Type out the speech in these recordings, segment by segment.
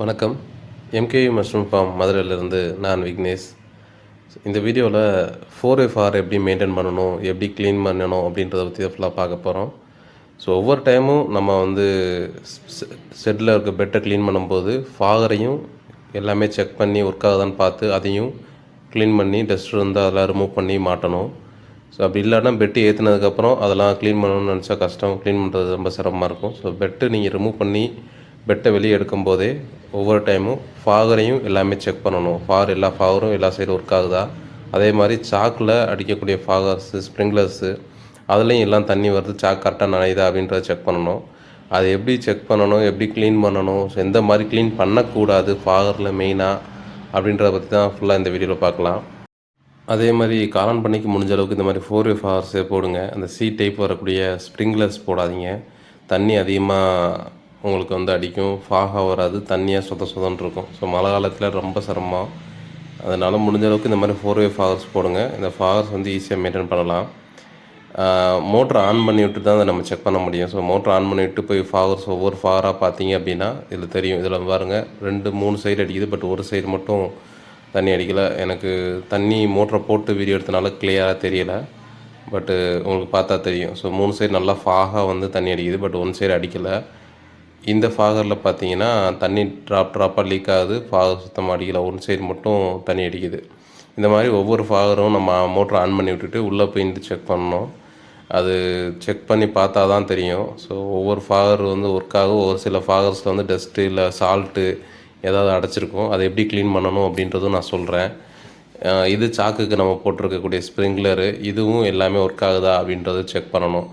வணக்கம். MKV mushroom form மதுரையிலேருந்து நான் விக்னேஷ். இந்த வீடியோவில் ஃபோர் எஃப் ஆர் எப்படி மெயின்டைன் பண்ணணும் எப்படி க்ளீன் பண்ணணும் அப்படின்றத பற்றி ஃபுல்லாக பார்க்க போகிறோம் ஸோ ஒவ்வொரு டைமும் நம்ம வந்து செட்டில் இருக்க பெட்டை க்ளீன் பண்ணும்போது ஃபாகரையும் எல்லாமே செக் பண்ணி ஒர்க் ஆகுதான்னு பார்த்து அதையும் க்ளீன் பண்ணி டஸ்ட் இருந்தால் அதெல்லாம் ரிமூவ் பண்ணி மாட்டணும். ஸோ அப்படி இல்லைன்னா பெட்டு ஏற்றுனதுக்கப்புறம் அதெல்லாம் க்ளீன் பண்ணணும்னு நினச்சா கஷ்டம் க்ளீன் பண்ணுறது ரொம்ப சிரமமாக இருக்கும். ஸோ பெட்டு நீங்கள் ரிமூவ் பண்ணி பெட்டை வெளியே எடுக்கும்போதே ஒவ்வொரு டைமும் ஃபாகரையும் எல்லாமே செக் பண்ணணும். ஃபார் எல்லா ஃபாகரும் எல்லா சைடும் ஒர்க் ஆகுதா? அதே மாதிரி சாக்கில் அடிக்கக்கூடிய ஃபாகர்ஸு ஸ்ப்ரிங்க்லர்ஸு அதுலேயும் எல்லாம் தண்ணி வருது சாக் கரெக்டாக நனையுதா அப்படின்றத செக் பண்ணணும். அது எப்படி செக் பண்ணணும் எப்படி க்ளீன் பண்ணணும் ஸோ எந்த மாதிரி க்ளீன் பண்ணக்கூடாது ஃபாகரில் மெயினாக அப்படின்றத பற்றி தான் ஃபுல்லாக இந்த வீடியோவில் பார்க்கலாம். அதே மாதிரி காலான் பண்ணிக்கு முடிஞ்ச அளவுக்கு இந்த மாதிரி ஃபோர் வே ஹவர்ஸே போடுங்க. அந்த சி டைப் வரக்கூடிய ஸ்ப்ரிங்க்லர்ஸ் போடாதீங்க. தண்ணி அதிகமாக உங்களுக்கு வந்து அடிக்கும். ஃபாகாக வராது. தண்ணியாக சொத சொதன்னு இருக்கும். ஸோ மழை காலத்தில் ரொம்ப சிரமம். அதனால் முடிஞ்ச அளவுக்கு இந்த மாதிரி ஃபோர் வே ஃபாகர்ஸ் போடுங்க. இந்த ஃபாகர்ஸ் வந்து ஈஸியாக மெயின்டைன் பண்ணலாம். மோட்ரு ஆன் பண்ணி விட்டு தான் அதை நம்ம செக் பண்ண முடியும். ஸோ மோட்ரு ஆன் பண்ணி விட்டு போய் ஃபாகர்ஸ் ஒவ்வொரு ஃபாராக பார்த்தீங்க அப்படின்னா இதில் தெரியும். இதில் பாருங்கள் ரெண்டு மூணு சைடு அடிக்குது. பட் ஒரு சைடு மட்டும் தண்ணி அடிக்கலை. எனக்கு தண்ணி மோட்டரை போட்டு வீடியோ எடுத்தனால கிளியராக தெரியலை. பட்டு உங்களுக்கு பார்த்தா தெரியும். ஸோ மூணு சைடு நல்லா ஃபாகாக வந்து தண்ணி அடிக்குது. பட் ஒன் சைடு அடிக்கலை. இந்த ஃபாகரில் பார்த்தீங்கன்னா தண்ணி ட்ராப் ட்ராப்பாக லீக் ஆகுது. ஃபாகர் சுத்தமாக அடிக்கல. ஒன் சைடு மட்டும் தண்ணி அடிக்குது. இந்த மாதிரி ஒவ்வொரு ஃபாகரும் நம்ம மோட்டர் ஆன் பண்ணி விட்டுட்டு உள்ளே போயிட்டு செக் பண்ணணும். அது செக் பண்ணி பார்த்தா தான் தெரியும். ஸோ ஒவ்வொரு ஃபாகர் வந்து ஒர்க் ஆகும். ஒரு சில ஃபாகர்ஸில் வந்து டஸ்ட்டு இல்லை சால்ட்டு ஏதாவது அடைச்சிருக்கும். அதை எப்படி க்ளீன் பண்ணணும் அப்படின்றதும் நான் சொல்கிறேன் இது சாக்குக்கு நம்ம போட்டிருக்கக்கூடிய ஸ்ப்ரிங்க்லரு இதுவும் எல்லாமே ஒர்க் ஆகுதா அப்படின்றத செக் பண்ணணும்.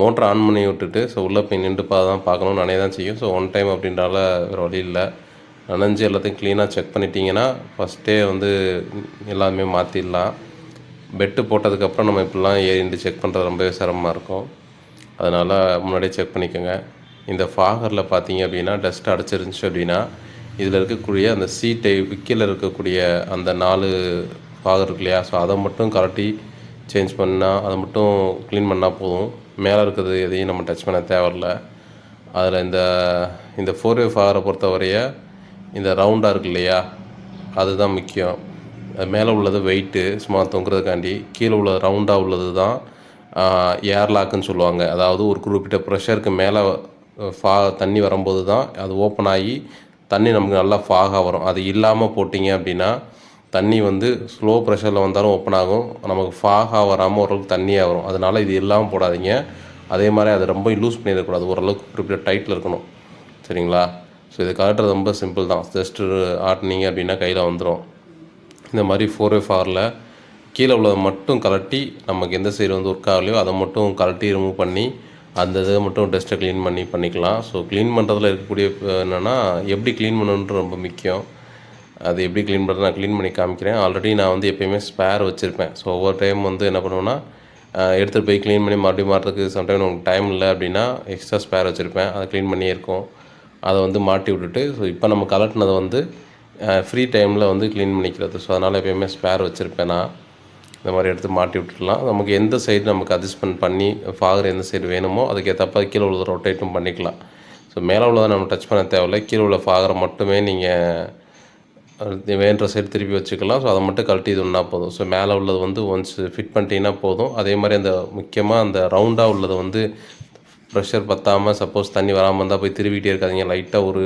மோட்டர் ஆன் பண்ணி விட்டுட்டு ஸோ உள்ளே போய் நின்று பா தான் பார்க்கணும் நனைய தான் செய்யும். ஸோ ஒன் டைம் அப்படின்றால வேறு வழி இல்லை. நனைஞ்சு எல்லாத்தையும் க்ளீனாக செக் பண்ணிட்டீங்கன்னா ஃபஸ்ட்டே வந்து எல்லாமே மாற்றிடலாம் பெட்டு போட்டதுக்கப்புறம் நம்ம இப்படிலாம் ஏறிண்டு செக் பண்ணுறது ரொம்பவே சிரமமாக இருக்கும். அதனால் முன்னாடியே செக் பண்ணிக்கோங்க. இந்த ஃபாகரில் பார்த்தீங்க அப்படின்னா டஸ்ட் அடைச்சிருந்துச்சு அப்படின்னா இதில் இருக்கக்கூடிய அந்த சீட்டை விக்கில் இருக்கக்கூடிய அந்த நாலு ஃபாகர் இருக்கு இல்லையா? ஸோ அதை மட்டும் கரட்டி சேஞ்ச் பண்ணால் அதை மட்டும் க்ளீன் பண்ணால் போதும். மேலே இருக்கிறது எதையும் நம்ம டச் பண்ண தேவையில்ல. அதில் இந்த இந்த ஃபோர் வே ஃபாகரை பொறுத்தவரைய இந்த ரவுண்டாக இருக்கு இல்லையா? அதுதான் முக்கியம். அது மேலே உள்ளது வெயிட்டு சும்மா தொங்குறதுக்காண்டி கீழே உள்ள ரவுண்டாக உள்ளது தான் ஏர்லாக்குன்னு சொல்லுவாங்க. அதாவது ஒரு குறிப்பிட்ட ப்ரெஷருக்கு மேலே ஃபா தண்ணி வரும்போது தான் அது ஓப்பன் ஆகி தண்ணி நமக்கு நல்லா ஃபாகாக வரும். அது இல்லாமல் போட்டிங்க அப்படின்னா தண்ணி வந்து ஸ்லோ ப்ரெஷரில் வந்தாலும் ஓப்பன் ஆகும். நமக்கு ஃபாகாக வராமல் ஓரளவுக்கு தண்ணியாக வரும் அதனால் இது இல்லாமல் போடாதீங்க. அதே மாதிரி அதை ரொம்ப லூஸ் பண்ணிடக்கூடாது. ஓரளவுக்கு குறிப்பிட்ட டைட்டில் இருக்கணும். சரிங்களா? ஸோ இது கலட்டுறது ரொம்ப சிம்பிள் தான். ஜஸ்ட்டு ஆட்டினீங்க அப்படின்னா கையில் வந்துடும் இந்த மாதிரி ஃபோர் வே ஃபாரில் கீழே உள்ளதை மட்டும் கலட்டி நமக்கு எந்த சைடு வந்து ஒர்க் ஆகலையோ அதை மட்டும் கலட்டி ரிமூவ் பண்ணி அந்த இதை மட்டும் டஸ்ட்டை க்ளீன் பண்ணி பண்ணிக்கலாம். ஸோ க்ளீன் பண்ணுறதுல இருக்கக்கூடிய என்னென்னா எப்படி க்ளீன் பண்ணணுன்றது ரொம்ப முக்கியம். அது எப்படி க்ளீன் பண்ணுறது நான் க்ளீன் பண்ணி காமிக்கிறேன். ஆல்ரெடி நான் வந்து எப்போயுமே ஸ்பேர் வச்சுருப்பேன். ஸோ ஒவ்வொரு டைம் வந்து என்ன பண்ணுவேன்னா எடுத்துகிட்டு போய் க்ளீன் பண்ணி மறுபடியும் மாட்டுறதுக்கு சம்டைம் உங்களுக்கு டைம் இல்லை அப்படின்னா எக்ஸ்ட்ரா ஸ்பேர் வச்சுருப்பேன். அதை க்ளீன் பண்ணியே இருக்கும். அதை வந்து மாட்டி விட்டுட்டு ஸோ இப்போ நம்ம கலட்டினதை வந்து ஃப்ரீ டைமில் வந்து க்ளீன் பண்ணிக்கிறது. ஸோ அதனால் எப்போயுமே ஸ்பேர் வச்சுருப்பேன் நான். இந்த மாதிரி எடுத்து மாட்டி விட்டுடலாம். நமக்கு எந்த சைடு நமக்கு அட்ஜஸ்ட்மெண்ட் பண்ணி ஃபாகர் எந்த சைடு வேணுமோ அதுக்கேற்றப்ப கீழே உள்ளதை ரொட்டேட்டும் பண்ணிக்கலாம். ஸோ மேலே உள்ளதை நம்ம டச் பண்ண தேவையில்லை. கீழே உள்ள ஃபாகரை மட்டுமே நீங்கள் வேண்ட சைடு திருப்பி வச்சுக்கலாம். ஸோ அதை மட்டும் கழட்டி இது ஒன்றா போதும். ஸோ மேலே உள்ளது வந்து ஒன்ஸ் ஃபிட் பண்ணிட்டீங்கன்னா போதும். அதே மாதிரி அந்த முக்கியமாக அந்த ரவுண்டாக உள்ளதை வந்து ப்ரெஷர் பற்றாமல் சப்போஸ் தண்ணி வராமல் இருந்தால் போய் திருவிட்டே இருக்காதிங்க. லைட்டாக ஒரு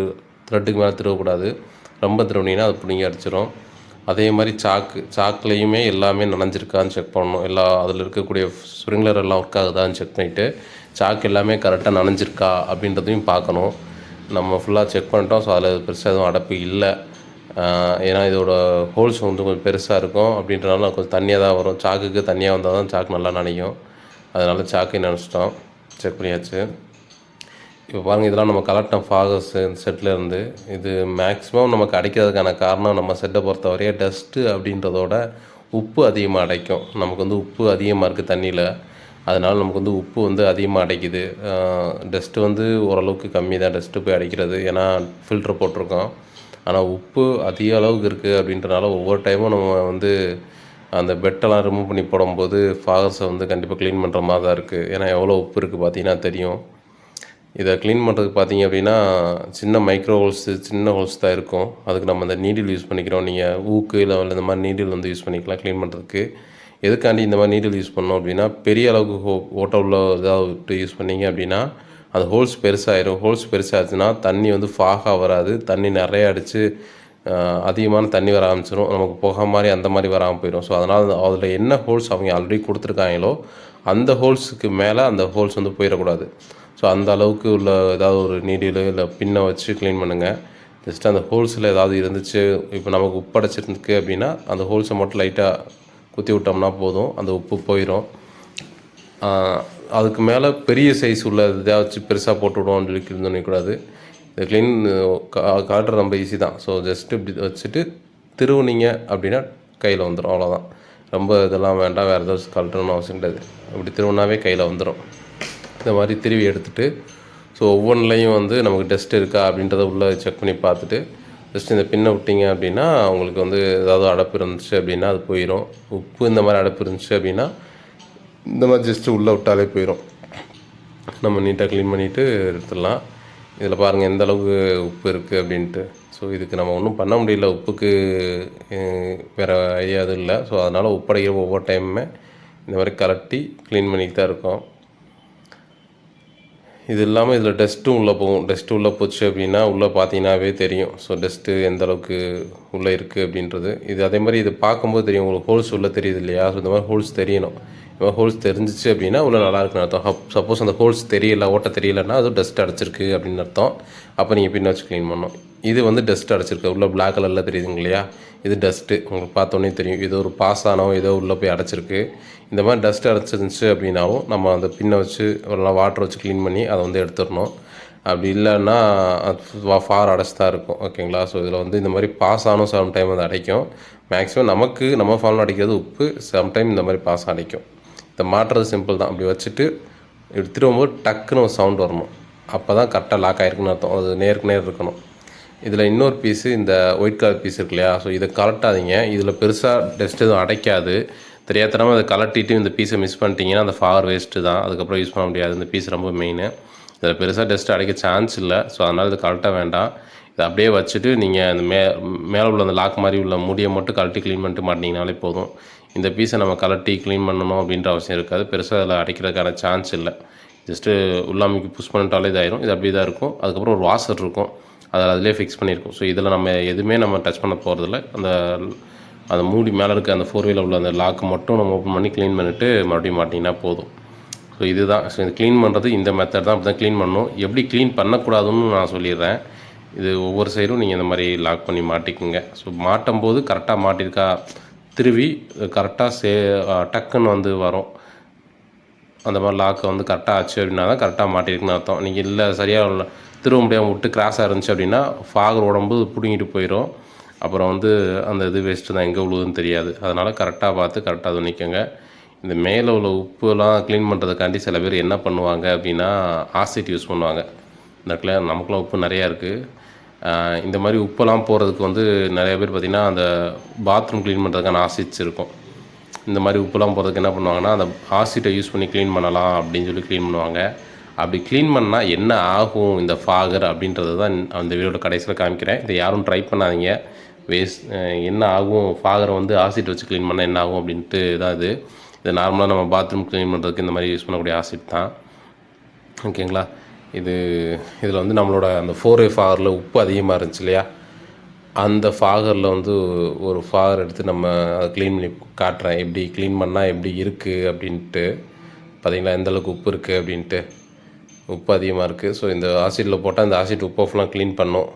த்ரெட்டுக்கு மேலே திருவக்கூடாது. ரொம்ப திருவினீங்கன்னா அது பிடிங்கி அடிச்சிடும் அதே மாதிரி சாக்கு சாக்குலேயுமே எல்லாமே நனைஞ்சிருக்கான்னு செக் பண்ணணும். எல்லா அதில் இருக்கக்கூடிய ஸ்ப்ரிங்லர் எல்லாம் ஒர்க் ஆகுதான்னு செக் பண்ணிவிட்டு சாக்கு எல்லாமே கரெக்டாக நனைஞ்சிருக்கா அப்படின்றதையும் பார்க்கணும். நம்ம ஃபுல்லாக செக் பண்ணிட்டோம். ஸோ அதில் பெருசாக எதுவும் அடப்பு இல்லை. ஏன்னா இதோட ஹோல்ஸ் வந்து கொஞ்சம் பெருசாக இருக்கும். அப்படின்றனால கொஞ்சம் தண்ணியாக தான் வரும். சாக்குக்கு தண்ணியாக வந்தால் தான் சாக்கு நல்லா நனையும். அதனால் சாக்கையும் நினச்சிட்டோம். செக் பண்ணியாச்சு. இப்போ பாருங்கள் இதெல்லாம் நம்ம கலெக்டின ஃபாகஸ் செட்டில் இருந்து இது மேக்ஸிமம் நமக்கு அடைக்கிறதுக்கான காரணம் நம்ம செட்டை பொறுத்த வரையே டஸ்ட்டு அப்படின்றதோட உப்பு அதிகமாக அடைக்கும். நமக்கு வந்து உப்பு அதிகமாக இருக்குது தண்ணியில். அதனால் நமக்கு வந்து உப்பு வந்து அதிகமாக அடைக்குது. டஸ்ட்டு வந்து ஓரளவுக்கு கம்மி தான் டஸ்ட்டு போய் அடைக்கிறது. ஏன்னா ஃபில்ட்ரு போட்டிருக்கோம். ஆனால் உப்பு அதிக அளவுக்கு இருக்குது அப்படின்றனால ஒவ்வொரு டைமும் நம்ம வந்து அந்த பெட்டெல்லாம் ரிமூவ் பண்ணி போடும்போது ஃபாகர்ஸை வந்து கண்டிப்பாக க்ளீன் பண்ணுற மாதிரி தான் இருக்குது ஏன்னா எவ்வளோ உப்பு இருக்குது பார்த்தீங்கன்னா தெரியும். இதை க்ளீன் பண்ணுறதுக்கு பார்த்தீங்க அப்படின்னா சின்ன மைக்ரோ ஹோல்ஸு சின்ன ஹோல்ஸ் தான் இருக்கும். அதுக்கு நம்ம அந்த நீடில் யூஸ் பண்ணிக்கிறோம். நீங்கள் ஊக்கு இல்லை இந்த மாதிரி நீடில் வந்து யூஸ் பண்ணிக்கலாம் க்ளீன் பண்ணுறதுக்கு எதுக்காண்டி இந்த மாதிரி நீடில் யூஸ் பண்ணோம் அப்படின்னா பெரிய அளவுக்கு ஹோ ஓட்டை உள்ள இதாக விட்டு யூஸ் பண்ணீங்க அப்படின்னா அது ஹோல்ஸ் பெருசாகிடும் ஹோல்ஸ் பெருசாச்சுன்னா தண்ணி வந்து ஃபாகாக வராது. தண்ணி நிறைய அடித்து அதிகமான தண்ணி வர ஆரம்பிச்சிடும் நமக்கு போக மாதிரி அந்த மாதிரி வராமல் போயிடும் ஸோ அதனால் அதில் என்ன ஹோல்ஸ் அவங்க ஆல்ரெடி கொடுத்துருக்காங்களோ அந்த ஹோல்ஸுக்கு மேலே அந்த ஹோல்ஸ் வந்து போயிடக்கூடாது. ஸோ அந்த அளவுக்கு உள்ள ஏதாவது ஒரு நீடில் இல்லை பின்னை வச்சு க்ளீன் பண்ணுங்கள் ஜஸ்ட் அந்த ஹோல்ஸில் ஏதாவது இருந்துச்சு இப்போ நமக்கு உப்பு அப்படின்னா அந்த ஹோல்ஸை மட்டும் லைட்டாக குத்தி விட்டோம்னா போதும். அந்த உப்பு போயிடும் அதுக்கு மேலே பெரிய சைஸ் உள்ள ஏதாச்சும் பெருசாக போட்டு விடுவோம்னு சொல்லி பண்ணிக்கூடாது இதை க்ளீன் காட்டுறது ரொம்ப ஈஸி தான். ஸோ ஜஸ்ட்டு இப்படி வச்சுட்டு திருவுனிங்க அப்படின்னா கையில் வந்துடும் அவ்வளோதான் ரொம்ப இதெல்லாம் வேண்டாம். வேறு ஏதாச்சும் கழட்டணும்னு அவசியம் கிடையாது. அப்படி திருவுனாவே கையில் வந்துடும் இந்த மாதிரி திருவி எடுத்துகிட்டு ஸோ ஒவ்வொன்றிலையும் வந்து நமக்கு டஸ்ட் இருக்கா அப்படின்றத உள்ளே செக் பண்ணி பார்த்துட்டு ஜஸ்ட் இந்த பின்னை விட்டிங்க அப்படின்னா உங்களுக்கு வந்து ஏதாவது அடப்பு இருந்துச்சு அப்படின்னா அது போயிடும் உப்பு இந்த மாதிரி அடப்பு இருந்துச்சு அப்படின்னா இந்த மாதிரி ஜஸ்ட்டு உள்ளே விட்டாலே போயிடும் நம்ம நீட்டாக க்ளீன் பண்ணிவிட்டு எடுத்துடலாம். இதில் பாருங்கள் எந்த அளவுக்கு உப்பு இருக்குது அப்படின்ட்டு. ஸோ இதுக்கு நம்ம ஒன்றும் பண்ண முடியல. உப்புக்கு வேறு ஐடியா எதுவும் இல்லை. ஸோ அதனால் உப்படைக்கிற ஒவ்வொரு டைமுமே இந்த மாதிரி கலட்டி க்ளீன் பண்ணிக்கிட்டு தான் இருக்கோம். இது இல்லாமல் இதில் டஸ்ட்டும் உள்ளே போகும் டஸ்ட்டு உள்ளே போச்சு அப்படின்னா உள்ளே பார்த்தீங்கன்னாவே தெரியும். ஸோ டஸ்ட்டு எந்த அளவுக்கு உள்ளே இருக்குது அப்படின்றது. இது அதே மாதிரி இது பார்க்கும்போது தெரியும். உங்களுக்கு ஹோல்ஸ் உள்ளே தெரியுது இல்லையா? ஸோ இந்த மாதிரி ஹோல்ஸ் தெரியணும். இந்த மாதிரி ஹோல்ஸ் தெரிஞ்சிச்சு அப்படின்னா உள்ளே நல்லா இருக்குன்னு அர்த்தம். சப்போஸ் அந்த ஹோல்ஸ் தெரியல ஓட்ட தெரியலன்னா அது டஸ்ட் அடைச்சிருக்கு அப்படின்னு அர்த்தம். அப்போ நீங்கள் பின்ன வச்சு க்ளீன் பண்ணணும். இது வந்து டஸ்ட் அடைச்சிருக்கு. உள்ளே பிளாக் கலரில் தெரியுதுங்க இல்லையா? இது டஸ்ட்டு உங்களுக்கு பார்த்தோன்னே தெரியும். இது ஒரு பாஸ் ஏதோ உள்ளே போய் அடைச்சிருக்கு. இந்த மாதிரி டஸ்ட் அடைச்சிருந்துச்சு அப்படின்னாவும் நம்ம அந்த பின்னை வச்சு எல்லாம் வாட்டர் வச்சு க்ளீன் பண்ணி அதை வந்து எடுத்துடணும். அப்படி இல்லைன்னா ஃபார் அடைச்சி தான் இருக்கும். ஓகேங்களா ஸோ இதில் வந்து இந்த மாதிரி பாஸ் ஆனும் சம் டைம் அது அடைக்கும். மேக்ஸிமம் நமக்கு நம்ம ஃபார்மில் அடைக்கிறது உப்பு சம்டைம் இந்த மாதிரி பாஸ் அடைக்கும். இதை மாட்டுறது சிம்பிள் தான். அப்படி வச்சுட்டு இப்படி திரும்பும்போது டக்குன்னு ஒரு சவுண்ட் வரணும். அப்போ தான் கரெக்டாக லாக் ஆகிருக்குன்னு அர்த்தம். அது நேருக்கு நேர் இருக்கணும். இதில் இன்னொரு பீஸு இந்த ஒயிட் கலர் பீஸ் இருக்கு இல்லையா? ஸோ இதை கலட்டாதீங்க. இதில் பெருசாக டஸ்ட் எதுவும் அடைக்காது. தெரியாதனமாக அதை கலட்டிட்டு இந்த பீஸை மிஸ் பண்ணிட்டீங்கன்னா அந்த ஃபார் வேஸ்ட்டு தான். அதுக்கப்புறம் யூஸ் பண்ண முடியாது. இந்த பீஸ் ரொம்ப மெயின் இதில் பெருசாக டஸ்ட் அடைக்க சான்ஸ் இல்லை. ஸோ அதனால் இது கலட்ட வேண்டாம். இதை அப்படியே வச்சுட்டு நீங்கள் அந்த மே மேலே உள்ள அந்த லாக் மாதிரி உள்ள முடியை மட்டும் கழட்டி க்ளீன் பண்ணிட்டு மாட்டிங்கனாலே போதும். இந்த பீஸை நம்ம கலட்டி க்ளீன் பண்ணணும் அப்படின்ற அவசியம் இருக்காது. பெருசாக அதில் அடைக்கிறதுக்கான சான்ஸ் இல்லை. ஜஸ்ட்டு உள்ளாமைக்கு புஷ் பண்ணிட்டாலே இதாயிரும். இது அப்படியே தான் இருக்கும். அதுக்கப்புறம் ஒரு வாசர் இருக்கும். அதில் அதிலே ஃபிக்ஸ் பண்ணியிருக்கோம். ஸோ இதில் நம்ம எதுவுமே நம்ம டச் பண்ண போகிறதில்ல அந்த அந்த மூடி மேலே இருக்க அந்த ஃபோர் வீலர் உள்ள அந்த லாக்கு மட்டும் நம்ம ஓப்பன் பண்ணி க்ளீன் பண்ணிவிட்டு மறுபடியும் மாட்டிங்கன்னா போதும். ஸோ இதுதான். ஸோ இது க்ளீன் பண்ணுறது இந்த மெத்தட் தான். அப்படி தான் க்ளீன் பண்ணணும். எப்படி க்ளீன் பண்ணக்கூடாதுன்னு நான் சொல்லிடுறேன். இது ஒவ்வொரு சைடும் நீங்கள் இந்த மாதிரி லாக் பண்ணி மாட்டிக்குங்க. ஸோ மாட்டும் போது கரெக்டாக மாட்டிருக்கா திருவி கரெக்டாக சே டக்குன்னு வந்து வரும். அந்த மாதிரி லாக்கை வந்து கரெக்டாக ஆச்சு அப்படின்னா தான் கரெக்டாக மாட்டிருக்குன்னு அர்த்தம். நீங்கள் இல்லை சரியாக திரும்ப முடியாமல் விட்டு கிராஸாக இருந்துச்சு அப்படின்னா ஃபாகர் உடம்பு பிடுங்கிட்டு போயிடும் அப்புறம் வந்து அந்த இது வேஸ்ட்டு தான் எங்கே விழுதுன்னு தெரியாது. அதனால் கரெக்டாக பார்த்து கரெக்டாக அது நிற்குங்க இந்த மேலே உள்ள உப்புலாம் க்ளீன் பண்ணுறதுக்காண்டி சில பேர் என்ன பண்ணுவாங்க அப்படின்னா ஆசிட் யூஸ் பண்ணுவாங்க. இந்த இடத்துல நமக்குலாம் உப்பு நிறையா இருக்குது இந்த மாதிரி உப்பெல்லாம் போகிறதுக்கு வந்து நிறைய பேர் பார்த்திங்கன்னா அந்த பாத்ரூம் க்ளீன் பண்ணுறதுக்கான ஆசிட்ஸ் இருக்கும். இந்த மாதிரி உப்புலாம் போகிறதுக்கு என்ன பண்ணுவாங்கன்னா அந்த ஆசிட்டை யூஸ் பண்ணி க்ளீன் பண்ணலாம் அப்படின்னு சொல்லி க்ளீன் பண்ணுவாங்க. அப்படி க்ளீன் பண்ணால் என்ன ஆகும் இந்த ஃபாகர் அப்படின்றது தான் அந்த வீடியோட கடைசியில் காமிக்கிறேன். இதை யாரும் ட்ரை பண்ணாதீங்க. வேஸ்ட் என்ன ஆகும்? ஃபாகரை வந்து ஆசிட் வச்சு க்ளீன் பண்ணால் என்ன ஆகும் அப்படின்ட்டு தான் இது. இது நார்மலாக நம்ம பாத்ரூம் க்ளீன் பண்ணுறதுக்கு இந்த மாதிரி யூஸ் பண்ணக்கூடிய ஆசிட் தான். ஓகேங்களா இது இதில் வந்து நம்மளோட அந்த ஃபோர் ஏ ஃபாகரில் உப்பு அதிகமாக இருந்துச்சு இல்லையா? அந்த ஃபாகரில் வந்து ஒரு ஃபாகர் எடுத்து நம்ம அதை க்ளீன் பண்ணி காட்டுறேன். எப்படி க்ளீன் பண்ணால் எப்படி இருக்குது அப்படின்ட்டு. பார்த்தீங்களா எந்த அளவுக்கு உப்பு இருக்குது அப்படின்ட்டு. உப்பு அதிகமாக இருக்குது ஸோ இந்த ஆசிட்டில் போட்டால் இந்த ஆசிட் உப்பை ஃபுல்லாக க்ளீன் பண்ணும்.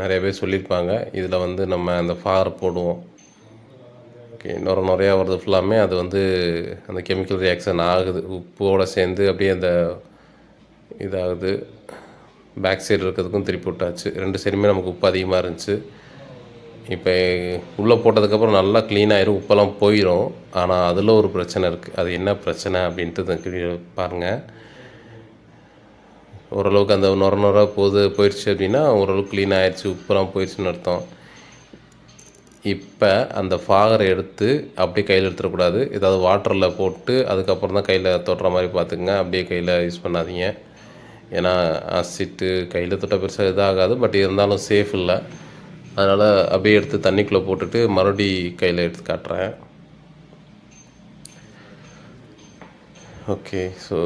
நிறைய பேர் சொல்லியிருப்பாங்க. இதில் வந்து நம்ம அந்த ஃபார் போடுவோம். ஓகே இன்னொரு நிறையா வருது ஃபுல்லாமே அது வந்து அந்த கெமிக்கல் ரியாக்ஷன் ஆகுது. உப்போடு சேர்ந்து அப்படியே அந்த இதாகுது. பேக் சைடு இருக்கிறதுக்கும் திருப்பி விட்டாச்சு. ரெண்டு சைடுமே நமக்கு உப்பு அதிகமாக இருந்துச்சு. இப்போ உள்ளே போட்டதுக்கப்புறம் நல்லா க்ளீன் ஆயிரும். உப்பெல்லாம் போயிடும் ஆனால் அதில் ஒரு பிரச்சனை இருக்குது அது என்ன பிரச்சனை அப்படின்ட்டு பாருங்கள் ஓரளவுக்கு அந்த நொர நொற போது போயிடுச்சு அப்படின்னா ஓரளவுக்கு க்ளீன் ஆகிடுச்சு உப்புலாம் போயிடுச்சுன்னு அர்த்தம். இப்போ அந்த ஃபாகரை எடுத்து அப்படியே கையில் எடுத்துடக்கூடாது. ஏதாவது வாட்டரில் போட்டு அதுக்கப்புறம் தான் கையில் தொடுற மாதிரி பார்த்துக்குங்க. அப்படியே கையில் யூஸ் பண்ணாதீங்க. ஏன்னா அசிட்டு கையில் தொட்ட பெருசாக இதாகாது பட் இருந்தாலும் சேஃப் இல்லை. அதனால் அப்படியே எடுத்து தண்ணிக்குள்ளே போட்டுட்டு மறுபடி கையில் எடுத்து காட்டுறேன். ஓகே ஸோ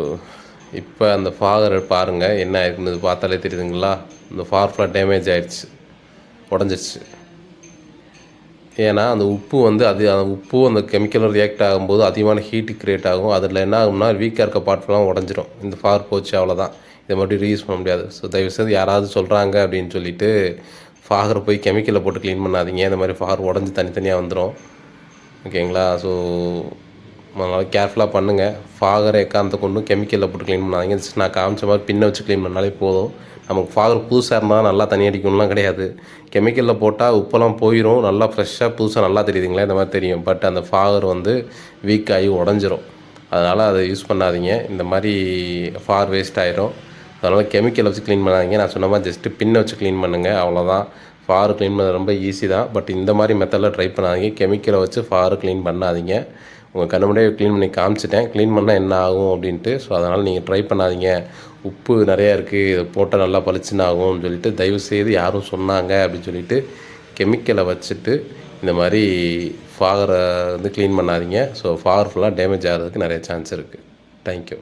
இப்போ அந்த ஃபாகர் பாருங்கள் என்ன ஆயிருக்குன்னு பார்த்தாலே தெரியுதுங்களா? இந்த ஃபார் ஃபுல்லாக டேமேஜ் ஆயிடுச்சு உடஞ்சிருச்சு. ஏன்னா அந்த உப்பு வந்து அது அந்த உப்பு அந்த கெமிக்கலும் ரியாக்ட் ஆகும்போது அதிகமான ஹீட்டு க்ரியேட் ஆகும். அதில் என்ன ஆகும்னா வீக்காக இருக்க பார்ட்லாம் உடஞ்சிரும். இந்த ஃபார் போச்சு அவ்வளோதான் இதை மட்டும் ரீயூஸ் பண்ண முடியாது. ஸோ தயவுசெய்து யாராவது சொல்கிறாங்க அப்படின்னு சொல்லிட்டு ஃபாகரை போய் கெமிக்கலை போட்டு க்ளீன் பண்ணாதீங்க. இந்த மாதிரி ஃபார் உடஞ்சி தனித்தனியாக வந்துடும் ஓகேங்களா ஸோ அதனால் கேர்ஃபுல்லாக பண்ணுங்கள் ஃபாகரை எக்காந்த கொண்டும் கெமிக்கலில் போட்டு க்ளீன் பண்ணாதீங்க. நான் காமிச்ச மாதிரி பின்ன வச்சு க்ளீன் பண்ணாலே போதும். நமக்கு ஃபாகர் புதுசாக இருந்தால் நல்லா தண்ணி அடிக்கணும்லாம் கிடையாது. கெமிக்கலில் போட்டால் உப்பெல்லாம் போயிடும் நல்லா ஃப்ரெஷ்ஷாக புதுசாக நல்லா தெரியுதுங்களா? இந்த மாதிரி தெரியும். பட் அந்த ஃபாகர் வந்து வீக் ஆகி உடஞ்சிரும். அதனால் அதை யூஸ் பண்ணாதீங்க. இந்த மாதிரி ஃபார் வேஸ்ட் ஆகிரும் அதனால் கெமிக்கலை வச்சு க்ளீன் பண்ணாதீங்க. நான் சொன்ன மாதிரி ஜஸ்ட்டு பின்னை வச்சு க்ளீன் பண்ணுங்கள் அவ்வளோதான் ஃபார் க்ளீன் பண்ணது ரொம்ப ஈஸி தான். பட் இந்த மாதிரி மெத்தடில் ட்ரை பண்ணாதீங்க. கெமிக்கலை வச்சு ஃபார் க்ளீன் பண்ணாதீங்க. உங்கள் கண்ணு முன்னாடியே க்ளீன் பண்ணி காமிச்சிட்டேன். க்ளீன் பண்ணால் என்ன ஆகும் அப்படின்ட்டு. ஸோ அதனால் நீங்கள் ட்ரை பண்ணாதீங்க. உப்பு நிறையா இருக்குது இதை போட்டால் நல்லா பளிச்சுன்னு ஆகும்னு சொல்லிட்டு தயவு செய்து யாரும் சொன்னாங்க அப்படின்னு சொல்லிட்டு கெமிக்கலை வச்சுட்டு இந்த மாதிரி ஃபாகரை வந்து க்ளீன் பண்ணாதீங்க. ஸோ ஃபாகர் ஃபுல்லாக டேமேஜ் ஆகிறதுக்கு நிறைய சான்ஸ் இருக்குது தேங்க்யூ